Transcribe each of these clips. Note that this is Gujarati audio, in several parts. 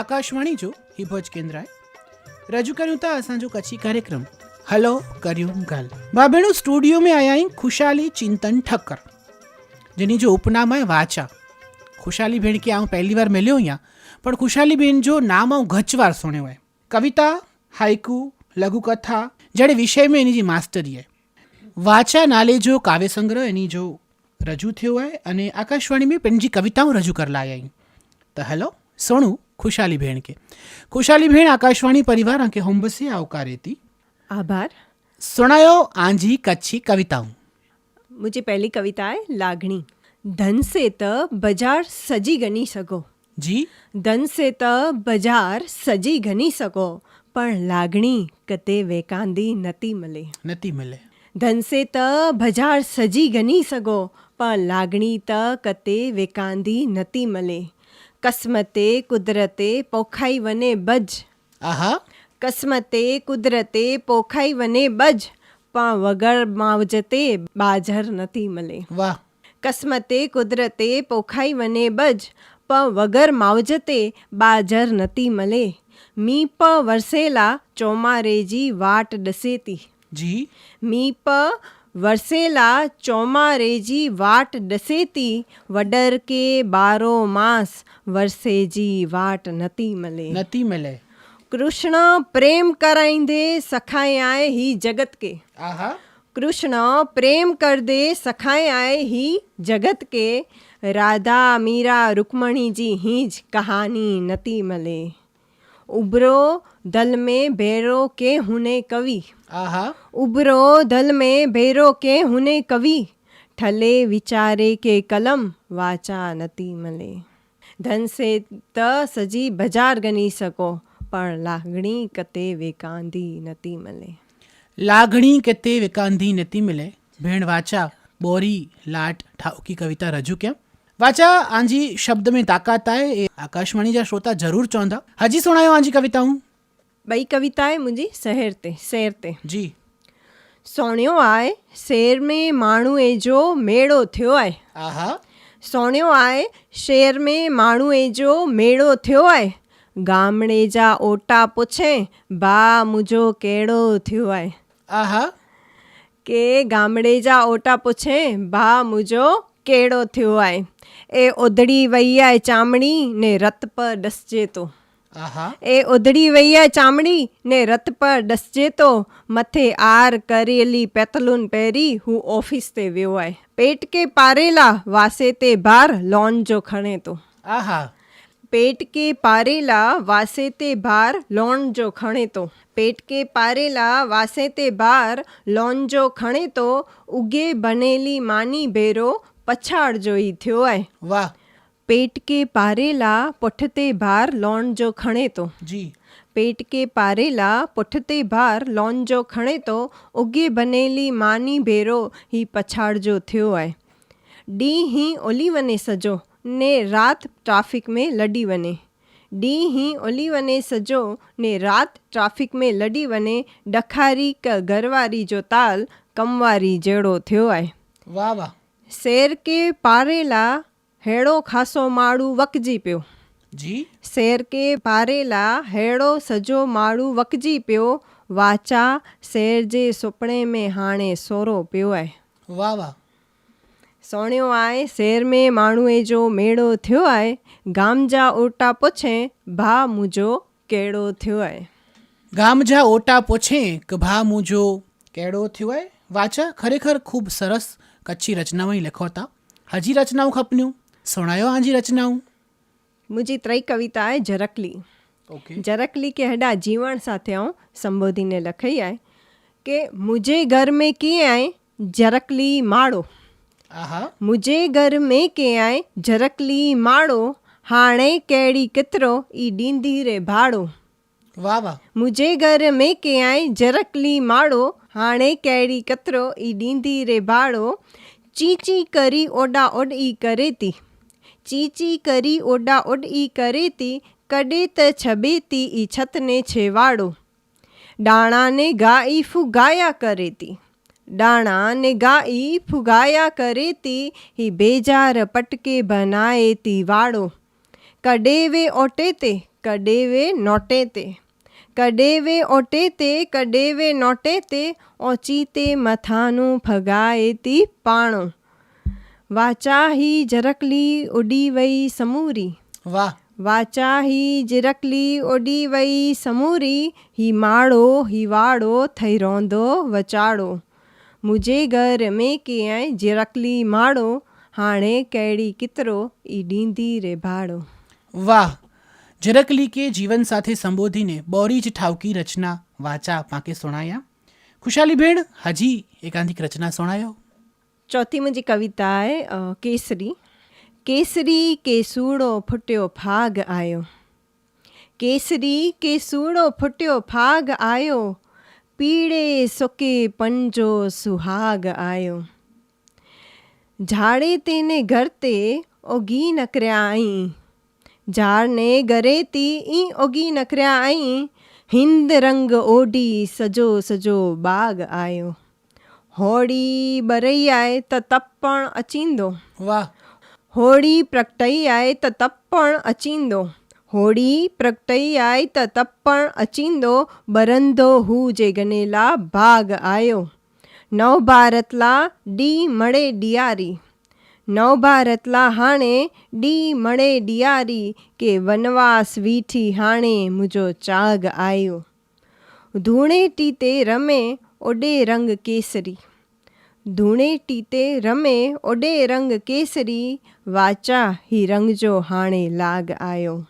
आकाशवाणी जो ही भोज केंद्र आहे रजू करियूं था असांजो कच्छी कार्यक्रम हलो करियूं ॻाल्हि भाउ भेणो स्टूडियो में आया आहियूं ख़ुशहाली चिंतन ठक्कर જેની જો ઉપનામ आहे વાચા ખુશાલી ભેણ કે આઉં પહેલી વાર મળ્યો અહીંયા પણ ખુશાલી બેન જો નામ આઉં ઘચવાર સુણ્યો आहे કવિતા હાઈકુ લઘુકથા जहिड़े विषय में हिन जी मास्टरी आहे वाचा नाले जो काव्य संग्रह हिन जो रजू थियो आहे अने आकाशवाणी में पंहिंजी कविताऊं रजू कर लाया आहियूं त हलो सुणू ખુશાલી ભેણ કે. ખુશાલી ભેણ આકાશવાણી પરિવાર અંકે હોમબસે આવકારે હતી આભાર. સુણાયો આંજી કચ્છી કવિતાઓ. મુજે પહેલી કવિતા હે લાગણી. ધન સે ત બજાર સજી ગની શકો. જી. ધન સે ત બજાર સજી ગની શકો. પણ લાગણી કતે વેકાંદી નતી મળે નતી મળે ધન સે ત બજાર સજી ગની શકો. પણ લાગણી ત કતે વેકાંદી નતી મળે કસ્મતે કુદરતે પોખાઈ વને બજ. આહા. કસ્મતે કુદરતે પોખાઈ વને બજ. પણ વગર માવજતે બાજર નથી મળે વાહ. કસ્મતે કુદરતે પોખાઈ વને બજ. પણ વગર માવજતે બાજર નથી મળે મી પ વરસેલા ચોમારેજી વાટ ડસેતી. जी મી પ વરસેલા ચોમારેજી વાટ ડસેતી વડર કે બારો માસ વરસેજી વાટ નતી મળે નતી મળે કૃષ્ણ પ્રેમ કરાઈંદે સખાય આય હી જગત કે. આહા. કૃષ્ણ પ્રેમ કર દે સખાય આય હી જગત કે. રાધા મીરા રૂકમણીજી હીજ કહાની નતી મળે ઉભરો દલ મેં ભેરો કે હુને કવિ? આહા. ઉભરો દલ મેં ભેરો કે હુને કવિ? ઠલે વિચારે કે કલમ વાચા નતી મળે ધન સે ત સજી બજાર ગણી શકો પણ લાગણી કતે વેકાંધી નતી મળે લાગણી કે તે વેકાંધી નતી મળે ભેણ વાચા બોરી લાટ ઠાઉકી કવિતા રજૂ કેમ? વાચા આંજી શબ્દ में ताक़त आहे એ આકાશવાણી जा श्रोता ज़रूर चवंदा हजी सुणायो आंजी कविताऊं ॿई कविताए मुंहिंजी शहर ते शहर ते जी सोणियो आहे शहर में माण्हूअ जो मेड़ो थियो आहे आहा सोणियो आहे शहर में माण्हूअ जो मेड़ो थियो आहे गामड़े जा ओटा पुछे भाउ मुंहिंजो कहिड़ो थियो आहे आहा के गामड़े जा ओटा पुछे भाउ કેળો થયો આય? એ ઓધડી વૈયાય ચામડી ને રથ પર ડસજે તો. એ ઓધડી વૈયા ચામડી ને રથ પર ડસજે તો મથે આર કરેલી પેથલુન પહેરી હું ઓફિસ તે વેવાય પેટ કે પારેલા વાસે તે ભાર લોન જો ખણે તો. આહા. પેટ કે પારેલા વાસે તે ભાર લોણ જો ખણે તો. પેટ કે પારેલા વાસે તે ભાર લોણ જો ખણે તો. ઉગે બનેલી માની ભેરો પછાડ જોઈ થયો આય. વાહ. પેટ કે પારેલા પઠતે ભાર લોન જો ખણે તો. જી. પેટ કે પારેલા પઠતે ભાર લોન જો ખણે તો ઉગે બનેલી માની ભેરો હી પછાડ જો થયો આય. ડી હી ઓલી વને સજો ને રાત ટ્રાફિક મેં લડી વને. ડી હી ઓલી વને સજો ને રાત ટ્રાફિક મેં લડી વને. ડખારી ક ઘરવારી જો તાલ કમવારી જેડો થયો આય. વાહ વાહ. શેર કે પારેલા હેડો ખાસો માળું વકજી પ્યો. જી? શેર કે પારેલા હેડો સજો માળું વકજી પ્યો. વાચા શેર જે સુપણે મેં હાણે સોરો પ્યો આય વાહ વાહ. સોણ્યો આય શેર મેં માણુએ જો મેળો થયો આય ગામજા ઓટા પોછે ભા મુજો કેળો થયો આય. ગામજા ઓટા પોછે કે ભા મુજો કેળો થયો આય. વાચા ખરેખર ખૂબ સરસ કચ્છી રચનાઓ અહીં લખોતા હજી રચનાઓ ખપન્યું સુણાયો હાજી રચનાઓ મુજી ત્રઈ કવિતા એ જરકલી જरकली के हेॾा जीवण साथे ऐं संबोधी ने लखई आहे के मुझे घर में कीअं आहे जरकली माड़ो मुझे घर में कीअं आहे जरकली माड़ो हाणे कहिड़ी कितिरो ई ॾींदी रे भाड़ो वाह वाह मुझे घर में कीअं आहे जरकली माड़ो હાણે કેળી કતરો ઈ ડીંધી રે ભાળો, ચીચી કરી ઓડા ઓડ ઈ કરેતી. ચીચી કરી ઓડા ઓડ ઈ કરેતી, કડેત છબેતી ઈ છતને છેવાડો. ડાણાને ગા ઈ ફુગાયા કરેતી. ડાણાને ગા ઈ ફુગાયા કરેતી હી બેજાર પટકે બનાએ તી વાળો. કડેવે ઓટેતે, કડેવે નોટેતે. કડેવે ઓટે તે કડેવે નોટે તે ઓચી તે મથાનું ફગાયેતી પાણું. વાચાહી જરકલી ઉડી વઈ સમૂરી. વાહ. વાચાહી જિરકલી ઓડી વઈ સમૂરી હિમાળો હિવાળો થઈ રોંધો વચાળો. મુજે ઘર મેં ક્યાંય જિરકલી માળો હાણે કેડી કિતરો ઈ ડીંદી રે ભાડો વાહ. જરકલીકે જીવન સાથે સંબોધીને બોરી જ ઠાવકી રચના વાચા પાંકે સોણાયા. ખુશાલી ભેડ હાજી એકાંતિક રચના સોણાયો. ચોથી મુજી કવિતા કેસરી. કેસરી કેસૂડો ફૂટ્યો ફાગ આયો. કેસરી કેસૂડો ફૂટ્યો ફાગ આયો. પીળે સોકે પંજો સુહાગ આયો. ઝાડે તેને ઘરતે ઓગી નકર્યા અહીં ओगी नकरिया आई झाड़ने घरे ती ई ओगी नकरिया आई हिंद रंग ओडी सजो सजो बाग आयो होड़ी बरई आहे त तपण अचींदो વાહ होड़ी प्रगटई आहे त तपण अचींदो होड़ी प्रगटई आहे त तपण अचींदो बरंदो हू जे गनेला बाग आयो नव भारत ला डी मड़े ॾियारी નવભારતલા હાણે ડી મળે ડિયારી કે વનવાસ વીઠી હાણે મુજો ચાગ આયો. ધૂણેટી તે રમે ઓડે રંગ કેસરી. ધૂણેટી તે રમે ઓડે રંગ કેસરી, વાચા હી રંગજો હાણે લાગ આયો.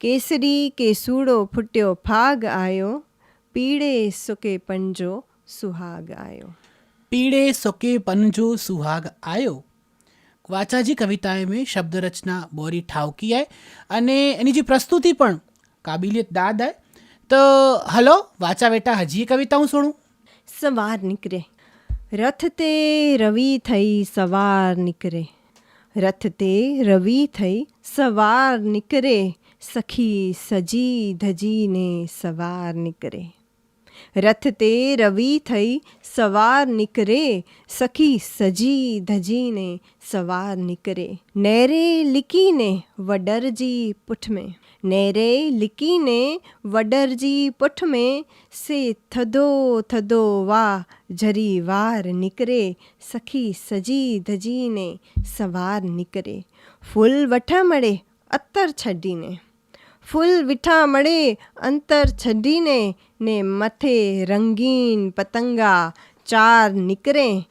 કેસરી કે સૂડો ફૂટ્યો ફાગ આયો, પીળે સુકે પંજો સુહાગ આયો. પીળે સુકે પંજો સુહાગ આયો? વાચાજી કવિતાએ મેં શબ્દ રચના બોરી ઠાવકી આય અને એની જે પ્રસ્તુતિ પણ કાબિલિયત દાદ આય. તો હલો, વાચા બેટા હજી કવિતા હું સુણું. સવાર નીકળે. રથ તે રવિ થઈ સવાર નીકળે. રથ તે રવિ થઈ સવાર નીકળે. સખી સજી ધજીને સવાર નીકળે. રથ તે રવિ થઈ સવાર નીકળે, સખી સજી ધજીને સવાર નીકળે. નેરે લીકીને વડરજી પુઠમે, નેરે લીકીને વડરજી પુઠમે, સે થદો થદો વા જરી વાર નીકળે, સખી સજી ધજીને સવાર નીકળે. ફૂલ વઠા મળે અત્તર છડીને. ફૂલ વિઠા મળે અંતર છડીને ને મથે રંગીન પતંગા ચાર નીકળે.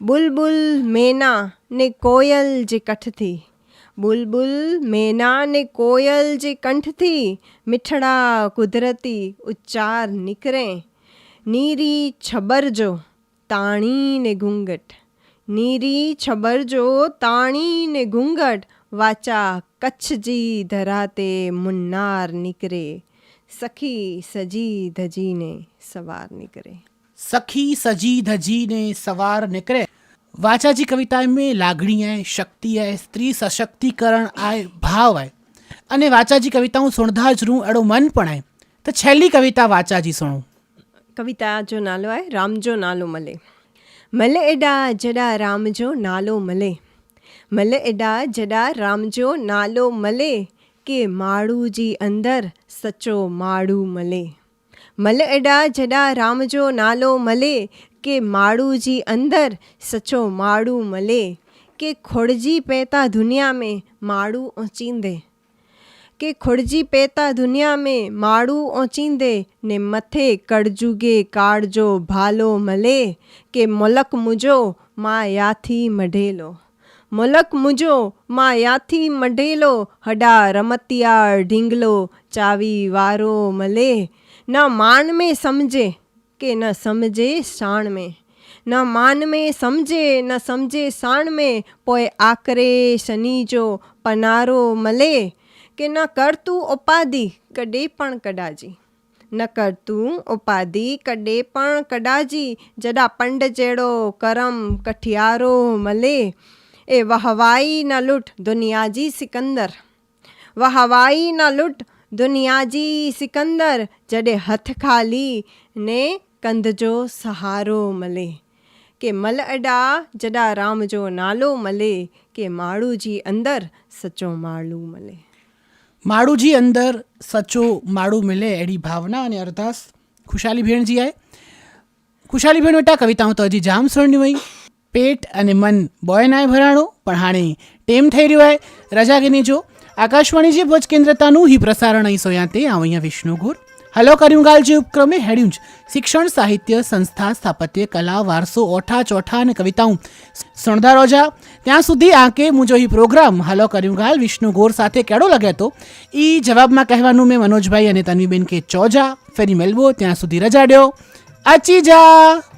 બુલબુલ મેના ને કોયલ જે કઠથી. બુલબુલ મેના ને કોયલ જે કંઠથી મીઠડા કુદરતી ઉચ્ચાર નીકળે. નીરી છબરજો તાણી ને ઘૂંઘટ. નીરી છબરજો તાણી ને ઘૂંઘટ. વાચા કચ્છજી ધરાતે મુન્નાર નીકળે સખી સજી ધજીને સવાર નીકળે સખી સજી ધજીને સવાર નીકળે વાચાજી કવિતા में લાગણી आहे શક્તિ आहे સ્ત્રી સશક્તિકરણ आहे ભાવ आहे અને વાચાજી કવિતાઓ સુણધા જ રૂં અડો મન પણ आहे તો છેલ્લી કવિતા વાચાજી સુણું કવિતા જો નાલો आहे રામજો નાલો મળે મળે એડા જડા રામજો નાલો મળે મળે એડા જડા રામજો નાલો મલે કે માળુજી અંદર સચો માળું મલે. મલ એડા જડા રામજો નાલો મલે કે માળુજી અંદર સચો માળું મલે કે ખોડજી પેતા દુનિયા में માળું ઓચીંદે. કે ખોડજી પેતા દુનિયા में માળું ઓચીંદે ને મથે કળજુગે કાળજો ભાલો મલે કે મુલક મુજો માયાથી મઢેલો. મલક મુજો માયાથી મઢેલો, હડા રમતિયાર ઢીંગલો, ચાવી વારો મલે. ન માન મેં સમજે કે ન સમજે શાણ મેં. ન માન મેં સમજે, ન સમજે શાણ મેં. પોય આકરે શનિજો પનારો મલે. કે ન કરતું ઉપાધિ કડે પણ કડાજી. ન કરતું ઉપાધિ કડે પણ કડાજી. જડા પંડ જેડો કરમ કઠિયારો મલે. એ વહવાઈ ન લૂંટ, દુનિયાજી સિકંદર. વહવાઈ ન લૂંટ, દુનિયાજી સિકંદર, જડે હથ ખાલી ને કંધજો સહારો મળે કે મલ અડા, જડા રામજો નાલો મળે કે માળુજી અંદર, સચો માળું મળે માળુજી અંદર, સચો માળું મળે એડી ભાવના અને અરદાસ. ખુશાલી ભેણજી આય ખુશાલી ભેણ બેટા કવિતાઓ તો હજી જામ હોય પેટ અને મન બોય નાય ભરાણો, પણ હાણે ટેમ થઈ રહ્યો आहे રજા કે જો આકાશવાણી જે ભોજ કેન્દ્રતાનું હિ પ્રસારણ અહીં સોયા તે આવ અહીંયા વિષ્ણુગુર હલો કર્યું ગાલ જે ઉપક્રમે હેડ્યું જ. શિક્ષણ, સાહિત્ય, સંસ્થા, સ્થાપત્ય, કલા, વારસો, ઓઠા, ચોઠા અને કવિતાઓ. સણધા રોજા, ત્યાં સુધી આ કે મુજો એ પ્રોગ્રામ. હલો કર્યું ગાલ વિષ્ણુ ગોર સાથે કેડો લગે તો? એ જવાબમાં કહેવાનું મેં મનોજભાઈ અને તન્વીબેન કે ચોજા, ફેરી મેલવો, ત્યાં સુધી રજા દ્યો અચી જા!